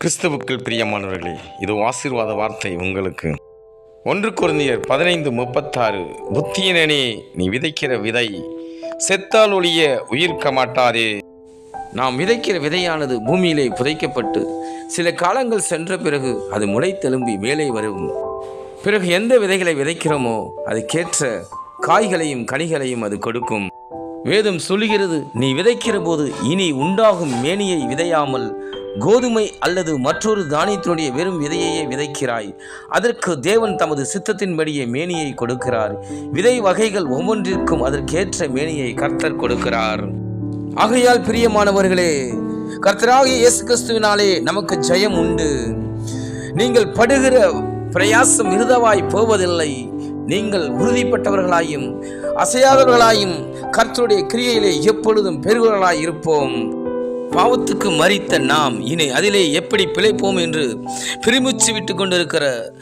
கிறிஸ்துவுக்குள் பிரியமானவர்களே இது ஆசீர்வாத வார்த்தை உங்களுக்கு. ஒன்று குருந்தியர் பதினைந்து முப்பத்தாறு புத்தியனே நீ விதைக்கிற விதை செத்தால் ஒழிய உயிர்க்க மாட்டாதே. நாம் விதைக்கிற விதையானது பூமியிலே புதைக்கப்பட்டு சில காலங்கள் சென்ற பிறகு அது முளைத்தெலும்பி மேலே வரும். பிறகு எந்த விதைகளை விதைக்கிறோமோ அதுக்கேற்ற காய்களையும் கனிகளையும் அது கொடுக்கும். வேதம் சொல்லுகிறது நீ விதைக்கிற போது இனி உண்டாகும் மேனியை விதையாமல் கோதுமை அல்லது மற்றொரு தானியத்தினுடைய வெறும் விதையையே விதைக்கிறாய். அதற்கு தேவன் தமது சித்தத்தின்படியே மேனியை கொடுக்கிறார். விதை வகைகள் ஒவ்வொன்றிற்கும் அதற்கேற்ற மேனியை கர்த்தர் கொடுக்கிறார். ஆகையால் பிரியமானவர்களே கர்த்தராகிய இயேசு கிறிஸ்துவினாலே நமக்கு ஜெயம் உண்டு. நீங்கள் படுகிற பிரயாசம் மிருதவாய் போவதில்லை. நீங்கள் உறுதிப்பட்டவர்களாயும் அசையாதவர்களாயும் கர்த்தருடைய கிரியையிலே எப்பொழுதும் பெறுவர்களாய் இருப்போம். பாவத்துக்கு மறித்த நாம் இனி அதிலே எப்படி பிழைப்போம் என்று பிரிமுச்சு விட்டு கொண்டிருக்கிற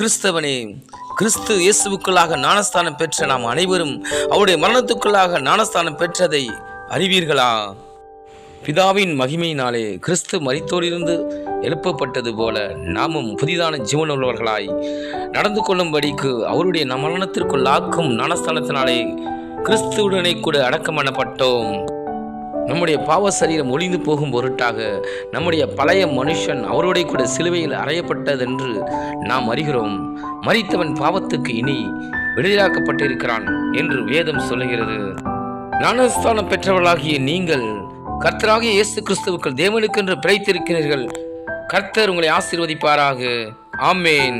கிறிஸ்தவனே கிறிஸ்து இயேசுவுக்குள்ளாக ஞானஸ்தானம் பெற்ற நாம் அனைவரும் அவருடைய மரணத்துக்குள்ளாக ஞானஸ்தானம் பெற்றதை அறிவீர்களா? பிதாவின் மகிமையினாலே கிறிஸ்து மரித்தோரிலிருந்து எழுப்பப்பட்டது போல நாமும் புதிதான ஜீவனுள்ளவர்களாய் நடந்து கொள்ளும்படிக்கு அவருடைய மரணத்திற்குள்ளாக்கும் ஞானஸ்தானத்தினாலே கிறிஸ்துவுடனே கூட அடக்கம் பண்ணப்பட்டோம். நம்முடைய பாவ சரீரம் ஒளிந்து போகும் பொருட்டாக நம்முடைய பழைய மனுஷன் அவருடைய கூட சிலுவையில் அறையப்பட்டதென்று நாம் அறிகிறோம். மறித்தவன் பாவத்துக்கு இனி விடுதலாக்கப்பட்டிருக்கிறான் என்று வேதம் சொல்லுகிறது. ஞானஸ்தானம் பெற்றவர்களாகிய நீங்கள் கர்த்தராகிய இயேசு கிறிஸ்துவுக்கள் தேவனுக்கென்று பிழைத்திருக்கிறீர்கள். கர்த்தர் உங்களை ஆசீர்வதிப்பாராக. ஆமேன்.